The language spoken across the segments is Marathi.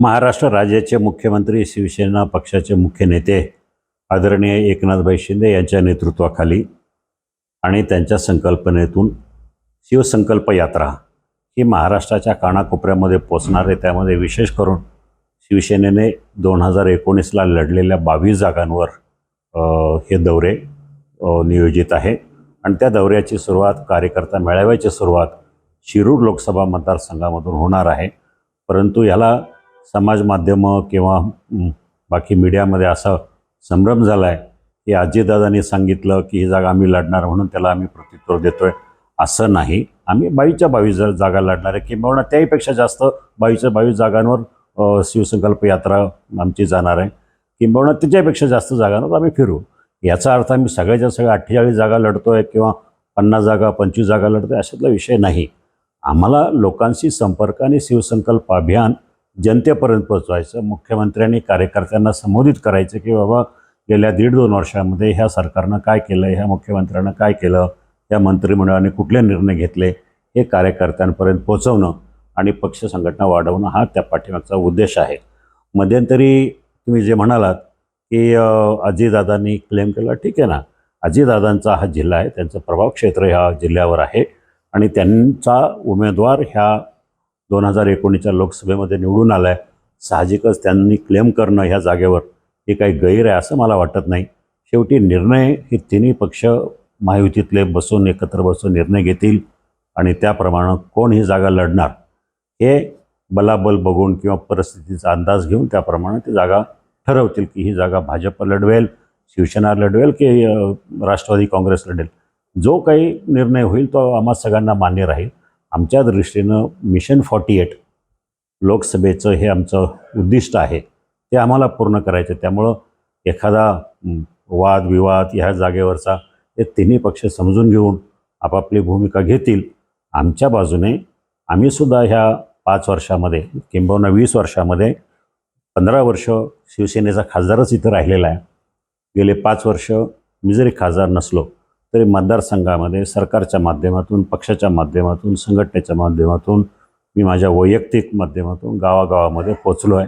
महाराष्ट्र राज्याचे मुख्यमंत्री शिवसेना पक्षाचे मुख्य नेते आदरणीय एकनाथभाई शिंदे यांच्या नेतृत्वाखाली आणि त्यांच्या संकल्पनेतून शिवसंकल्प यात्रा ही महाराष्ट्राच्या कानाकोपऱ्यामध्ये पोचणार आहे. त्यामध्ये विशेष करून शिवसेनेने दोन हजार एकोणीसला लढलेल्या बावीस जागांवर हे दौरे नियोजित आहे. आणि त्या दौऱ्याची सुरुवात कार्यकर्ता मेळाव्याची सुरुवात शिरूर लोकसभा मतदारसंघामधून होणार आहे. परंतु याला समाज माध्यमं किंवा बाकी मीडियामध्ये असा संभ्रम झाला आहे की आजीदादांनी सांगितलं की ही जागा आम्ही लढणार म्हणून त्याला आम्ही प्रत्युत्तर आहे असं नाही. आम्ही बावीच्या बावीस जागा लढणार आहे किंबहुना त्याहीपेक्षा जास्त बावीसच्या बावीस जागांवर शिवसंकल्प यात्रा आमची जाणार आहे. किंबहुना त्याच्यापेक्षा जास्त जागांवर आम्ही फिरू. याचा अर्थ आम्ही सगळ्याच्या सगळ्या अठ्ठेचाळीस जागा लढतो आहे किंवा पन्नास जागा पंचवीस जागा लढतो आहे अशातला विषय नाही. आम्हाला लोकांशी संपर्क आणि शिवसंकल्प अभियान जनतेपर्यंत पोचवायचं मुख्यमंत्र्यांनी कार्यकर्त्यांना संबोधित करायचं की बाबा गेल्या दीड दोन वर्षामध्ये ह्या सरकारनं काय केलं ह्या मुख्यमंत्र्यांनं काय केलं या मंत्रिमंडळाने कुठले निर्णय घेतले हे कार्यकर्त्यांपर्यंत पोचवणं आणि पक्ष संघटना वाढवणं हा त्या पाठीमागचा उद्देश आहे. मध्यंतरी तुम्ही जे म्हणालात की अ, अजितदादांनी क्लेम केला ठीक आहे ना. अजितदादांचा हा जिल्हा आहे त्यांचं प्रभाव क्षेत्र ह्या जिल्ह्यावर आहे आणि त्यांचा उमेदवार ह्या दोन हजार एकोणीसच्या लोकसभेमध्ये निवडून आला आहे साहजिकच त्यांनी क्लेम करणं ह्या जागेवर हे काही गैर आहे असं मला वाटत नाही. शेवटी निर्णय हे तिन्ही पक्ष महायुतीतले बसून एकत्र बसून निर्णय घेतील आणि त्याप्रमाणे कोण ही जागा लढणार हे बलाबल बघून किंवा परिस्थितीचा अंदाज घेऊन त्याप्रमाणे ती जागा ठरवतील की ही जागा भाजप लढवेल शिवसेना लढवेल की राष्ट्रवादी काँग्रेस लढेल. जो काही निर्णय होईल तो आम्हा सगळ्यांना मान्य राहील. आमच्या दृष्टीनं मिशन फॉर्टी एट लोकसभेचं हे आमचं उद्दिष्ट आहे ते आम्हाला पूर्ण करायचं आहे. त्यामुळं एखादा वाद विवाद ह्या जागेवरचा हे तिन्ही पक्ष समजून घेऊन आपापली भूमिका घेतील आमच्या बाजूने आम्हीसुद्धा ह्या पाच वर्षामध्ये किंबहुना वीस वर्षामध्ये पंधरा वर्ष शिवसेनेचा खासदारच इथं राहिलेला आहे गेले पाच वर्ष मी जरी खासदार नसलो तरी मतदारसंघामध्ये सरकारच्या माध्यमातून पक्षाच्या माध्यमातून संघटनेच्या माध्यमातून मी माझ्या वैयक्तिक माध्यमातून गावागावामध्ये पोचलो आहे.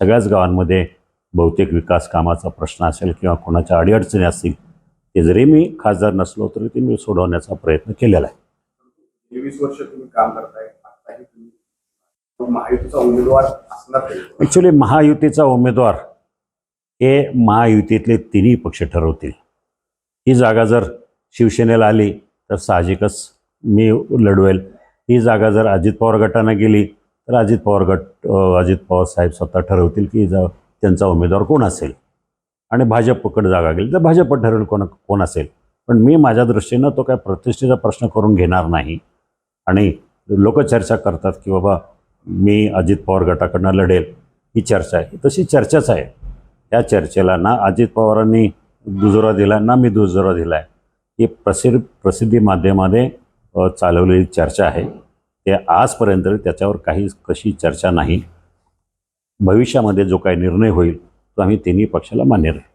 सगळ्याच गावांमध्ये बहुतेक विकास कामाचा प्रश्न असेल किंवा कोणाच्या अडीअडचणी असतील ते जरी मी खासदार नसलो तरी ते मी सोडवण्याचा प्रयत्न केलेला आहे. तेवीस वर्ष तुम्ही काम करताय आताही तुम्ही महायुतीचा उमेदवार असणार तरी. ॲक्च्युली महायुतीचा उमेदवार हे महायुतीतले तिन्ही पक्ष ठरवतील. ही जागा जर शिवसेनेला आली तर साहजिकच मी लढवेल. ही जागा जर अजित पवार गटानं गेली तर अजित पवार गट अजित पवार साहेब स्वतः ठरवतील की जा त्यांचा उमेदवार कोण असेल? आणि भाजपकडे जागा गेली तर भाजप ठरवेल कोण कोण असेल? पण मी माझ्या दृष्टीनं तो काय प्रतिष्ठेचा प्रश्न करून घेणार नाही. आणि लोक चर्चा करतात की बाबा मी अजित पवार गटाकडनं लढेल. ही चर्चा आहे. तशी चर्चाच आहे. या चर्चेला ना अजित पवारांनी दुजोरा दिला ना मी दुजोरा दिला आहे ही प्रसिद्ध प्रसिद्धी माध्यमाने चालवलेली चर्चा आहे. ते आजपर्यंत त्याच्यावर काही कशी चर्चा नाही भविष्यामध्ये जो काही निर्णय होईल तो आम्ही तिन्ही पक्षाला मान्य राहील